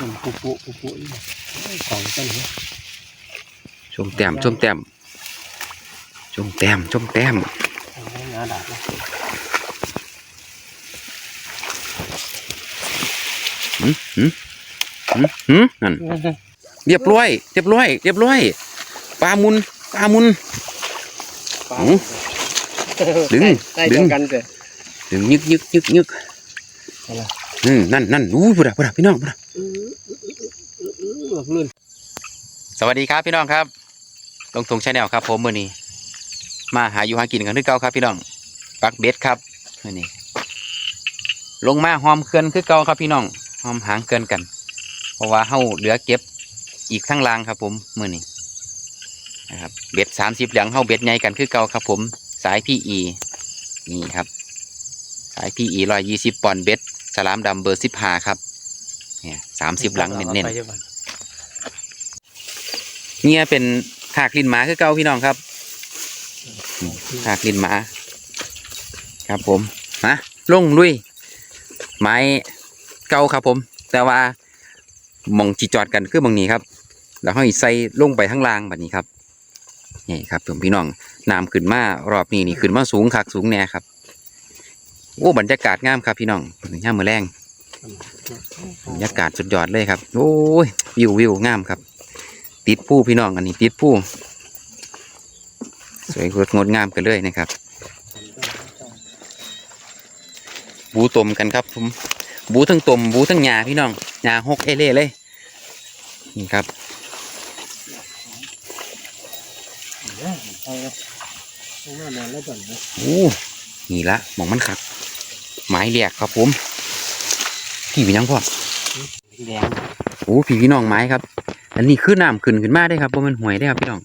มันปุปุปุปุนี่ของต้นนี้ชมแต้มชมแต้มชมแต้มชมแต้มเอาไว้งาดาบนะหืมหืมหืมหืมนั่นเรียบร้อยเรียบร้อยเรียบร้อยปลามุนปลามุนปลาหืมดึงได้ดึเดีงยวกันเลยถึงยึกยึกยึกยึกอะไรอืมนั่นนั่นอู้พุดะพุดะพี่น้องพุดะ ลื่นสวัสดีครับพี่น้องครับลงทงชาแนลครับ ผมมื่อนี้ มาหาอยู่หากินกันคือเก่าครับ พี่น้องปักเบ็ดครับมื่อนี้ ลงมาหอมเคลื่อนคือเก่าครับพี่น้องหอมหางเคลื่อนกัน เพราะว่าเฮาเหลือเก็บอีกทั้งรางครับ ผมมื่อนี้นะครับเบ็ดสามสิบเหลืองเฮาเบ็ดใหญ่กันคือเก่าครับ ผมสายพี่อีนี่ครับ สายพี่อีร้อยยี่สิบปอนด์เบ็ดสลามดำเบอร์สิบห้าครับเนี่ยสามสิบหลังเน้นๆ เนี่ยเป็นขากลินหมาคือเก่าพี่น้องครับขากลินหมา ครับผมมาลงลุย ไม้เก่าครับผม แต่ว่ามองจีจอดกันคือหมองนี้ครับ แล้วห้อยใส่ลงไปทั้งล่างแบบนี้ครับนี่ครับผมพี่น้องน้ำขึ้นมารอบนี้นี่ขึ้นมาสูงคักสูงแน่ครับโอ้บรรยากาศงามครับพี่น้องย่ามมือแรงบรรยากาศสุดยอดเลยครับ โอ้ยวิววิวงามครับ ติดผู้พี่น้องอันนี้ติดผู้สวยงดงดงามกันเลยนะครับ บูตมกันครับผมบูทั้งตมบูทั้งหญ้าพี่น้องหญ้าหกเอเล่เลยนี่ครับเอาเอาเอาหน้าแมนแล้วก่อนนะโอ้นี่ละหมองมันครับไม้เรียกครับผมพี่เป็นหยังพ่อแดงโอ้พี่พี่น้องไม้ครับ อันนี้คือน้ำขึ้นขึ้นมาได้ครับเพราะมันห่วยได้ครับพี่น้อง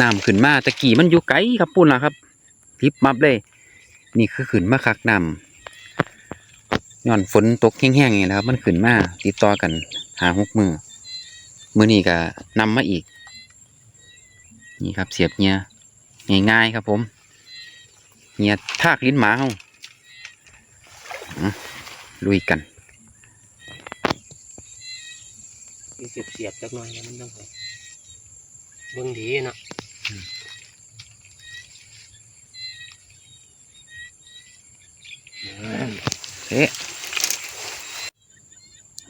น้ำขึ้นมาตะกี้มันอยู่ไกลครับปุ่นละครับทิบมับเลย นี่คือขึ้นมาคักน้ำย้อนฝนตกแห้งๆอย่างนี้แหละครับ มันขึ้นมาติดต่อกันหาหกมือมือนี้ก็นำมาอีก นี่ครับเสียบเงียง่ายๆครับผมเงียทากลิ้นหมาเฮาลุยกัน มี เสียบเสียบจักหน่อยนะมันต้องเบิ่งดีเนาะเอ๊ะ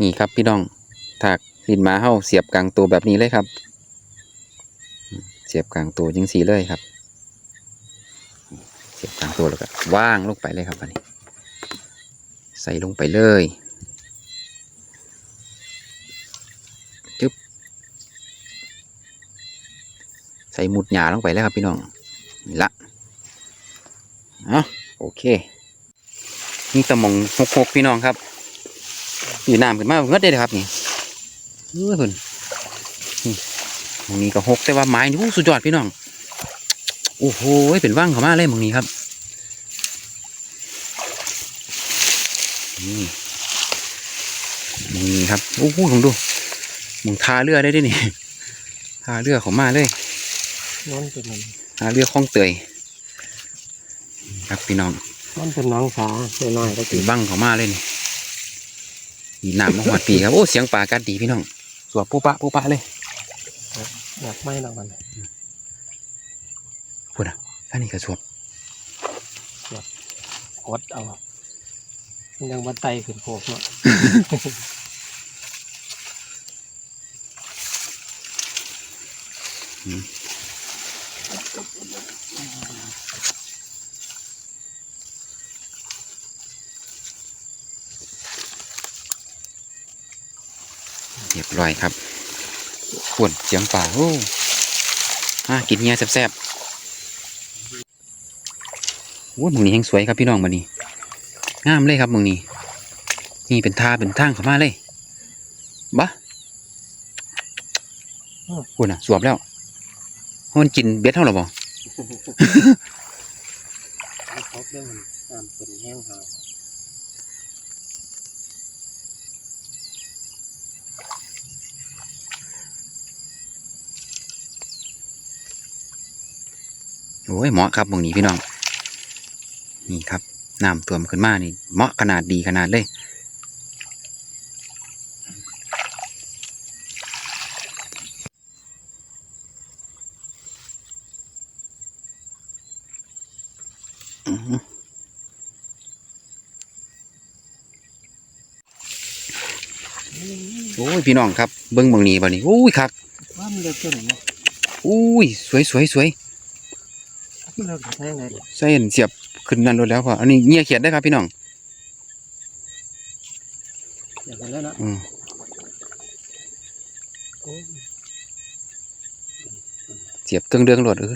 นี่ครับพี่น้องถากลิ้นมาเฮาเสียบกลางตัวแบบนี้เลยครับ เสียบกลางตัวจังสีเลยครับ เสียบกลางตัวแล้วก็ว่างลงไปเลยครับอันนี้ ใส่ลงไปเลย ใส่หมุดหยาลงไปแล้วครับพี่น้องนี่ละเอาโอเคนี่ตะมองหกหกพี่น้องครับอยู่น้ำขึ้นมาเงดได้เลยครับนี่เออเพิ่นนี่หมองนี้ก็หกแต่ว่าไม้นี่สุดยอดพี่น้องโอ้โหเป็นว่างเขามาเลยหมองนี้ครับนี่มองนี้ครับโอ้โหลองดูมองทาเรือได้ด้วยนี่ทาเรือเขามาเลย นั่นเป็นมันทาเรือคลองเตยครับพี่น้องมันเป็นน้องสาน้อยๆก็ถืตีอบังเขามาเลยนี่มีน้ำมาหอดปีครับโอ้เสียงป่ากันดีพี่น้องสวบปุ๊ปะปุ๊ปะเลยอยากไม่นอนพูดอะอันนี้ก็สวบหดเอามันยังบันไตขึ้นโคกเนาะเรี ยบร้อยครับขวนเสียงป่าโอ้อะกินเงี้ยแซ่บๆโอ้ยมึงนี่ยังสวยครับพี่น้องมานี่งามเลยครับมึงนี่นี่เป็นท่าเป็นทางเข้ามาเลยบะพูดอะ สวบแล้วมันกินเบ็ดเท่าหรอบ่ครบเรื่องน้ำเป็นแห้งหา โอ้ยเหมาะครับตรงนี้พี่น้อง นี่ครับน้ำท่วมขึ้นมานี่เหมาะขนาดดีขนาดเลยโอ้ยพี่น้องครับเบิ้งบางนี้บ่งนี้อุ้ยครับอุ้ยสวยสวยสวย เลิกใช่ไงใส่เห็นเสียบขึ้นนั่นรถแล้วพออันนี้เงียเขียดได้ครับพี่น้องอย่างนั้นแล้วเนาะอืมโอ้ยเสียบเครื่องเดืองรถเออ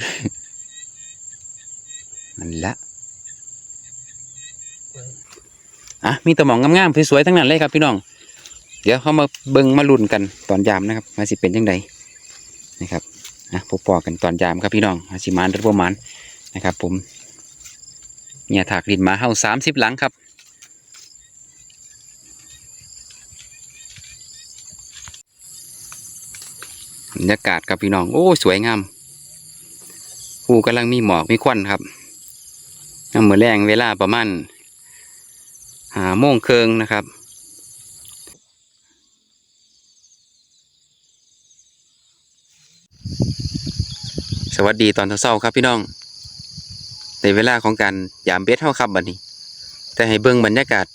นั่นละอะมีแตะหมองงามๆสวยๆทั้งนั้นเลยครับพี่น้อง เดี๋ยวเขามาเบิ่งมาลุ้นกันตอนยามนะครับว่าสิเป็นยังไงนะครับอะพบปอกันตอนยามครับพี่น้องว่าสิมานหรือประมาณ นะครับ ผมเนี่ยถากดินมาเฮาสามสิบหลังครับ บรรยากาศครับพี่น้อง โอ้ สวยงามภูกำลังมีหมอกมีควันครับน้ำมือแรงเวลาประมาณหาโมงเคืองนะครับสวัสดีตอนเช้าครับพี่น้อง ในเวลาของการยามเบ็ดเท่าครับบัดนี้ แต่ให้เบิ่งบรรยากาศ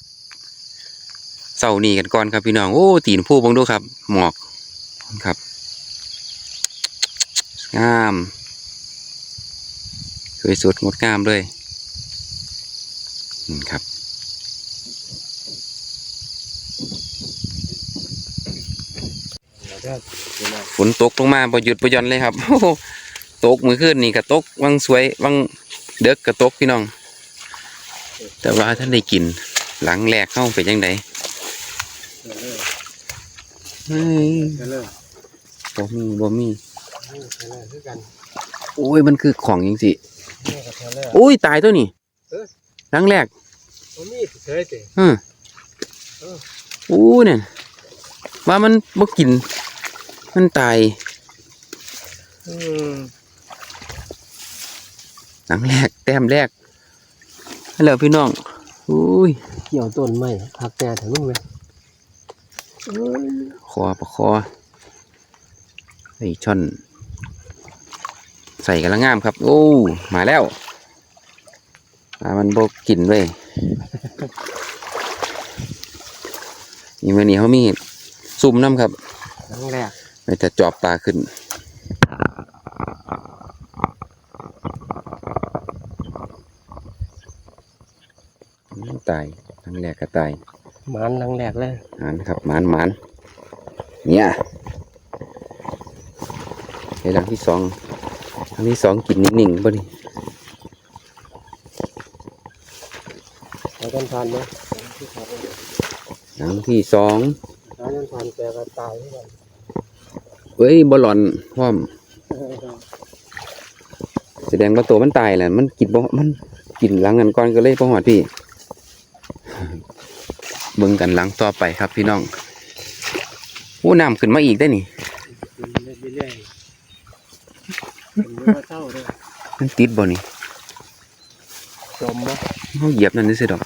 เช้านี้กันก่อนครับพี่น้อง โอ้ตีนผู้บังดูครับ หมอกครับงามสวยสุดงดงามเลยนี่ครับฝนตกลงมาบ่หยุดบ่หย่อนเลยครับโอ้ตกมือขึ้นนี่ก็ตกวังสวยวัง เด็กก็ตกพี่น้อง แต่ว่าท่านได้กิน หลังแรกเข้าเป็นยังไงเฮ้ยบ่มีบ่มีโอ้ยมันคือของยังสิโอ้ยตายตัวนี้หลังแรกผมมีเฉยติอือโอ้เนี่ยว่ามันบ่กิน มันตาย อืม หลังแรกแต้มแรกฮัลโหลพี่น้องอุ้ยเกี่ยวต้นไม้ผักแต่ถึงมึงเลยเอ้ยคอประคอไอ้ช่อน ใส่กันละงามครับ โอ้ มาแล้วปลามันบกกินเว้ยนี่มื่อนี้เขามีซุ่มน้ำครับครั้งแรกไปจะจอบปลาขึ้น ตายทั้งแรกก็ตายหมันครั้งแรกเลยหมานครับหมานหมานเนี่ยในหลังที่สองหลังที่สองกินนิ่งๆบ่นี่แล้วกันผ่านไหมหลังที่สองแล้วกันผ่านแกก็ตายที่กันเอ้ยบอลลอนพร้อมแสดงว่าตัวมันตายแหละมันกินบ่มันกินหลังกันก่อนก็เลยพ่อหอดพี่ เบิ่งกันหลังต่อไปครับพี่น้องโอ้น้ำขึ้นมาอีกได้นี่กินเรื่อยๆเป็นเนื้อเต้าเลยมันติดบ่นี่จมบ่เขาเหยียบนั่นนี่สิดอก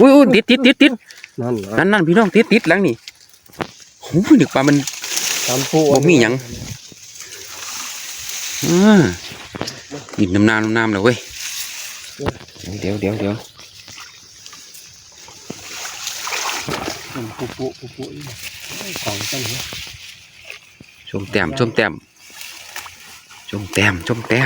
อุ้ยอุ้ยติดติดติดติดนั่นนะนั่นนั่นพี่น้องติดติดหลังนี่โอ้ยนึกว่ามันตามปูบ่มีหยังอ่าดินน้ำน้ำน้ำน้ำแล้วเว้ยเดี๋ยวเดี๋ยวเดี๋ยว ปูปูปูปูอีกของต้นเหรอชมแต้มชมแต้มชมแต้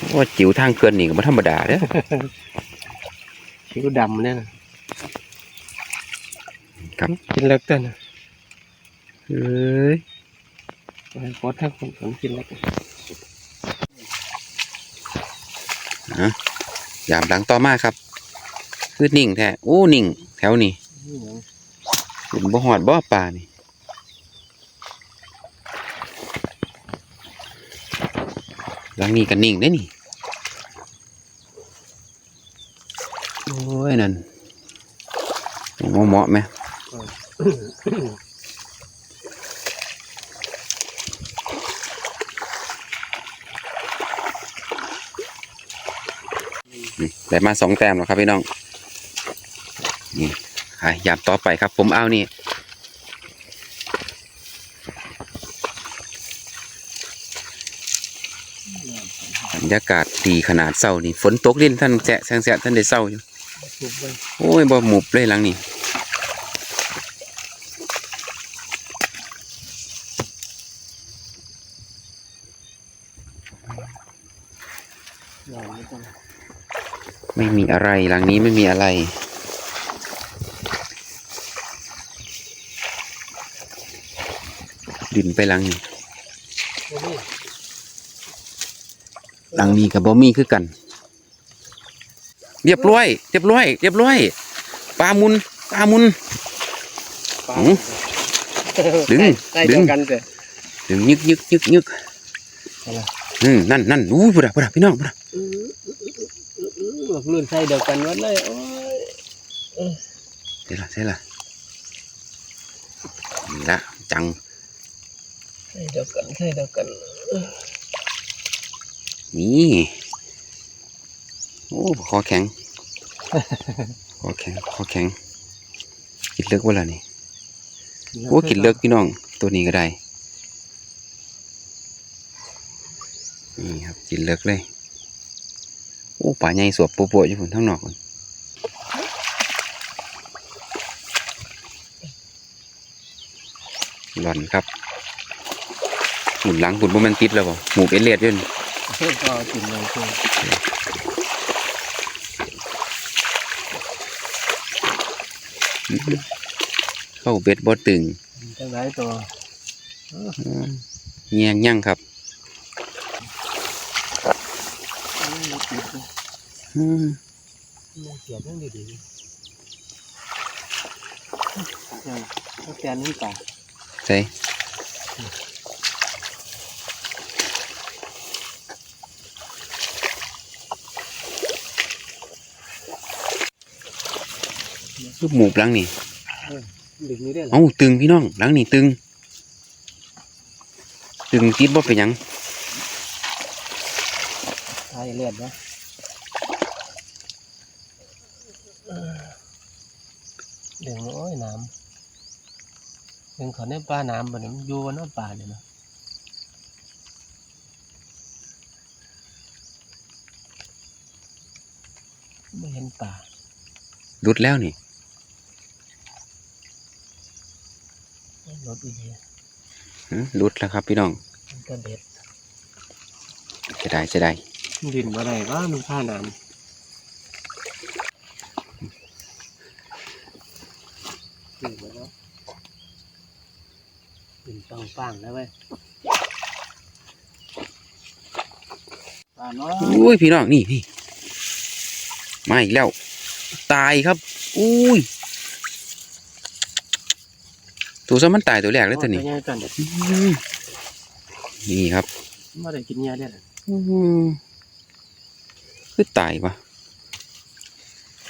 วใส่จิ๋วใส่จิ๋วนั่นเรียบร้อยว่าจิ๋วทางเกินนี่ก็บ่ธรรมดาเด้อคิ้วดำเนี่ยนะครับกินเล็กเต้นนะเอ้ยไปโคตรถ้าคนผมกินเล็กยามหลังต่อมาครับคือนิ่งแท้โอ้นิ่ง แถวนี้เป็นบ่หอดบ่ป่านี่ หลังนี้ก็นิ่งได้นี่ โอ้ย นั่นเหมาะเหมาะไหมได้มาสองแต้มแล้วครับพี่น้อง นี่ขายยามต่อไปครับ ผมเอานี่ ยากาศดีขนาดเศร้านี่ฝนตกลิ้นท่านแจะแสงแสะท่านได้เศร้าอยู่โอ้ยบ่หมุบเลยหลังนี่ไม่ต้องไม่มีอะไรหลังนี้ไม่มีอะไรดินไปหลังนี้ โอ้ย หลังนี้กับบ่มีคือกัน เรียบร้อย เรียบร้อย เรียบร้อยปลามุนปลามุนปลาหือดึงใกล้ดึเดีงยวกันเถอะถึงยึกยึกยึกยึกอะไรอืมนั่นนั่นอู้พุดะพุดะพี่น้องพุดะอื้ออื้ออื้ออื้อลื่นใส่เดียวกันหมดเลยโอ้ยเสร็จละเสร็จละนี่ละจังใส่เดียวกันใส่เดียวกัน นี่โอ้คอแข็งคอแข็งคอแข็งกินเลิกว่าล่ะนี่โอ้กินเลิกพี่น้องตัวนี้ก็ได้นี่ครับกินเลิกเลยโอ้ป่าใหญ่สวบปัวๆอยู่พุ่นทั้งนอกพุ่นหล่อนครับหมุนหลังหุ่นบ่แมันติดแล้วบ่หมูเป็นเลียดอยืน ก็กินเลยคือเข้าเบ็ดบ่ตึงจังไรตัวเงียงยั่งครับไม่ติดเลยอืมไม่เสียบนั่งดีๆยังก็แกนนี่ป่าใช่ ลูกหมูหลังนี่ดึงนี้ได้เหรอเอ้าตึงพี่น้องหลังนี่ตึง ตึงติดบ่เป็นหยังใช่เลือดนะดึงโอ้ยน้ำดึงเขาในปลาน้ำบ่เนี่ยมันอยู่บนน้ำปลาเนี่ยนะไม่เห็นปลารุดแล้วนี่ รถอีกทีหือรุดแล้วครับพี่น้องมันก็เด็ดจะได้จะได้ดินอะไรว่ามันผ้าน้ำดินไปแล้วดินต้องฟังนะเว้ยปลาน้อยอุ้ยพี่น้องนี่นี่มาอีกแล้ว ตายครับ อุ้ย ตัวซ้ำมันตายตัวแรกแล้วตัวนี้เอาไปง่ายกันเด็ดอืมนี่ครับไม่ได้กินเงี้ยเด็ดอืมคือตายวะ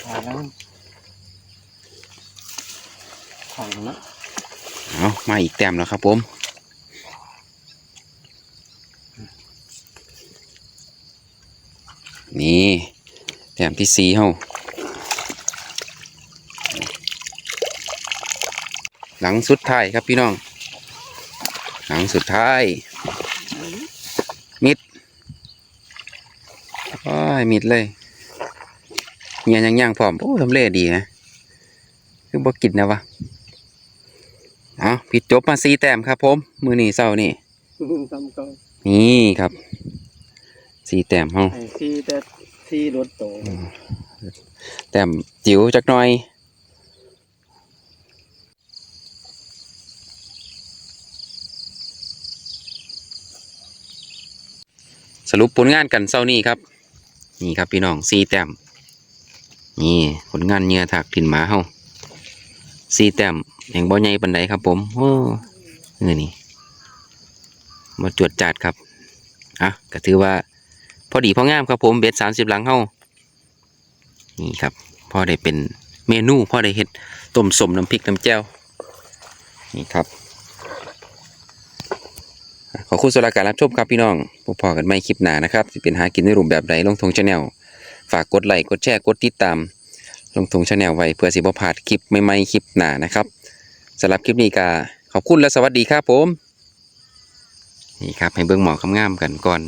ปลาแล้วมันขังนะเอามาอีกแต้มแล้วครับผมนี่แต้มที่สี่เฮา หลังสุดท้ายครับพี่น้อง หลังสุดท้าย มิดโอ้ยมิดเลยเงียยังย่างพร้อมโอ้ทำเลดีนะคือบ่กินนะวะเอาผิดจบมาสี่แต้มครับ ผม มือนี่เศร้านี่กำกองนี่ครับสี่แต้มเฮาไอ้ที่แต่ที่รถโตแต้มจิ๋วจักหน่อย รุปผลงานกันเศร้านี่ครับ นี่ครับพี่น้องสี่แต้มนี่ผลงานเหงื่อถักถิ่นหมาเฮาสี่แต้มแห่งบ่อใหญ่ปันไดครับ ผมโอ้นี่นี่มาจวดจัดครับอะก็ถือว่า พอดีพองามครับผมเบ็ดสามสิบหลังเฮานี่ครับพ่อได้เป็นเมนูพ่อได้เห็ดต้มสมน้ำพริกน้ำแจ่วนี่ครับ อบคุณสำหรับการรับชมครับพี่น้องพบพอกันไม่คลิปหน้านะครับจะเป็นหากินในรูปแบบใดลงทงชาแนลฝากกดไลค์กดแชร์กดติดตาม ลงทงชาแนลไว้เพื่อสิบ่พลาดคลิปใหม่ๆคลิปหน้านะครับสำหรับคลิปนี้ก็ขอบคุณและสวัสดีครับผมนี่ครับให้เบื้องหมอกงามๆกันก่อน